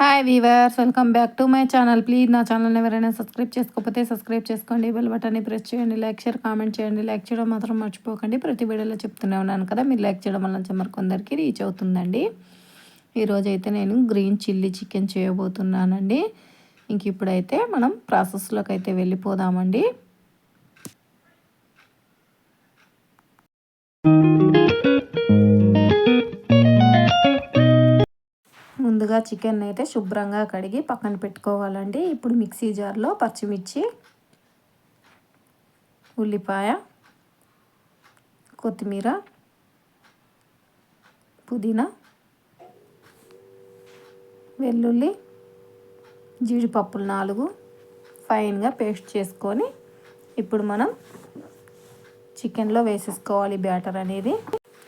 Hi viewers welcome back to my channel please నా channel ఎవరైనా subscribe చేసుకోకపోతే subscribe చేసుకోండి. బెల్ బటన్ని ప్రెస్ చేయండి. లైక్ షేర్ కామెంట్ చేయండి. లైక్ చేయడం మాత్రం మర్చిపోకండి. ప్రతి వీడియోలో చెప్తూనే ఉన్నాను కదా. మీరు లైక్ చేయడం వల్ల మరి కొందరికి రీచ్ అవుతుందండి. ఈరోజు అయితే నేను గ్రీన్ చిల్లీ చికెన్ చేయబోతున్నానండి. ఇంక ఇప్పుడైతే మనం ప్రాసెస్లోకి అయితే వెళ్ళిపోదామండి. ముందుగా చికెన్ అయితే శుభ్రంగా కడిగి పక్కన పెట్టుకోవాలండి. ఇప్పుడు మిక్సీ జార్లో పచ్చిమిర్చి ఉల్లిపాయ కొత్తిమీర పుదీనా వెల్లుల్లి జీడిపప్పులు నాలుగు ఫైన్గా పేస్ట్ చేసుకొని ఇప్పుడు మనం చికెన్లో వేసేసుకోవాలి బ్యాటర్ అనేది.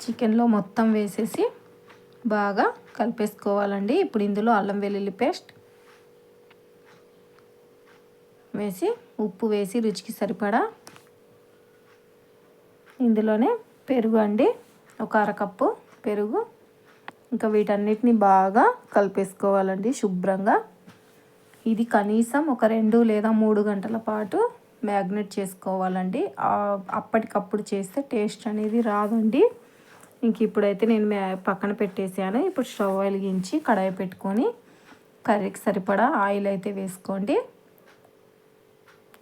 చికెన్లో మొత్తం వేసేసి బాగా కలిపేసుకోవాలండి. ఇప్పుడు ఇందులో అల్లం వెల్లుల్లి పేస్ట్ వేసి ఉప్పు వేసి రుచికి సరిపడా ఇందులోనే పెరుగు అండి. ఒక అరకప్పు పెరుగు. ఇంకా వీటన్నిటిని బాగా కలిపేసుకోవాలండి శుభ్రంగా. ఇది కనీసం ఒక రెండు లేదా మూడు గంటల పాటు మ్యాగ్నెట్ చేసుకోవాలండి. అప్పటికప్పుడు చేస్తే టేస్ట్ అనేది రాదండి. ఇంక ఇప్పుడైతే నేను పక్కన పెట్టేసాను. ఇప్పుడు స్టవ్ వెలిగించి కడాయి పెట్టుకొని కర్రీకి సరిపడా ఆయిల్ అయితే వేసుకోండి.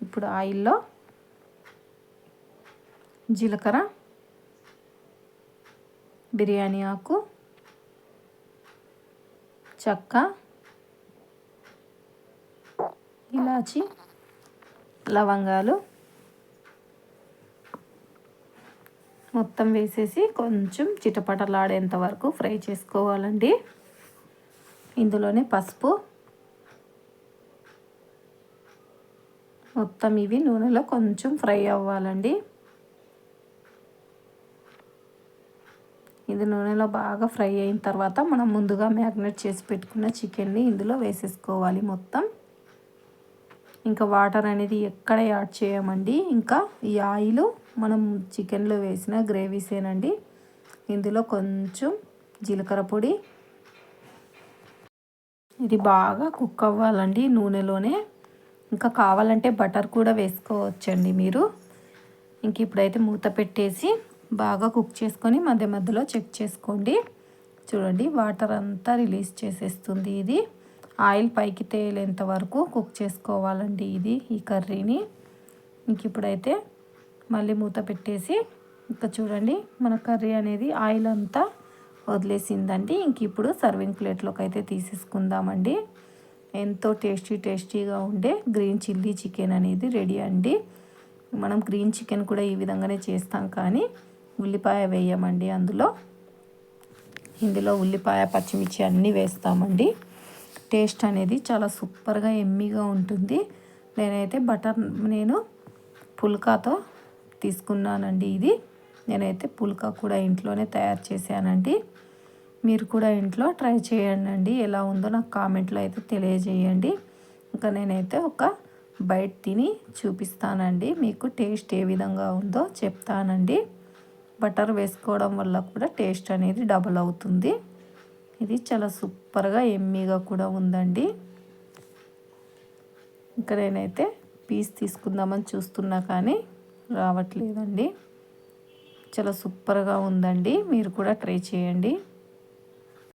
ఇప్పుడు ఆయిల్లో జీలకర్ర బిర్యానీ ఆకు చెక్క ఇలాచి లవంగాలు మొత్తం వేసేసి కొంచెం చిటపటలాడేంత వరకు ఫ్రై చేసుకోవాలండి. ఇందులోనే పసుపు మొత్తం ఇవి నూనెలో కొంచెం ఫ్రై అవ్వాలండి. ఇది నూనెలో బాగా ఫ్రై అయిన తర్వాత మనం ముందుగా మ్యాగ్నేట్ చేసి పెట్టుకున్న చికెన్ని ఇందులో వేసేసుకోవాలి మొత్తం. ఇంకా వాటర్ అనేది ఎక్కడ యాడ్ చేయమండి? ఇంకా ఈ ఆయిల్ మనం చికెన్లో వేసిన గ్రేవీసేనండి. ఇందులో కొంచెం జీలకర్ర పొడి. ఇది బాగా కుక్ అవ్వాలండి నూనెలోనే. ఇంకా కావాలంటే బటర్ కూడా వేసుకోవచ్చండి మీరు. ఇంక ఇప్పుడైతే మూత పెట్టేసి బాగా కుక్ చేసుకొని మధ్య మధ్యలో చెక్ చేసుకోండి. చూడండి వాటర్ అంతా రిలీజ్ చేసేస్తుంది ఇది. ఆయిల్ పైకి తేలేంత వరకు కుక్ చేసుకోవాలండి ఇది ఈ కర్రీని. ఇంక ఇప్పుడైతే మళ్ళీ మూత పెట్టేసి ఇంకా చూడండి మన కర్రీ అనేది ఆయిల్ అంతా వదిలేసిందండి. ఇంక ఇప్పుడు సర్వింగ్ ప్లేట్లోకి అయితే తీసేసుకుందామండి. ఎంతో టేస్టీ టేస్టీగా ఉండే గ్రీన్ చిల్లీ చికెన్ అనేది రెడీ అండి. మనం గ్రీన్ చికెన్ కూడా ఈ విధంగానే చేస్తాం కానీ ఉల్లిపాయ వేయమండి అందులో. ఇందులో ఉల్లిపాయ పచ్చిమిర్చి అన్నీ వేస్తామండి. టేస్ట్ అనేది చాలా సూపర్గా ఎమ్మీగా ఉంటుంది. నేనైతే బటర్ నేను పుల్కాతో తీసుకున్నానండి ఇది. నేనైతే పుల్కా కూడా ఇంట్లోనే తయారు చేశానండి. మీరు కూడా ఇంట్లో ట్రై చేయండి ఎలా ఉందో నాకు కామెంట్లో అయితే తెలియజేయండి. ఇంకా నేనైతే ఒక బయట తిని చూపిస్తానండి. మీకు టేస్ట్ ఏ విధంగా ఉందో చెప్తానండి. బటర్ వేసుకోవడం వల్ల కూడా టేస్ట్ అనేది డబుల్ అవుతుంది. ఇది చాలా సూపర్గా ఎమ్మీగా కూడా ఉందండి. ఇంకా నేనైతే పీస్ తీసుకుందామని చూస్తున్నా కానీ రావట్లేదండి. చాలా సూపర్గా ఉందండి. మీరు కూడా ట్రై చేయండి.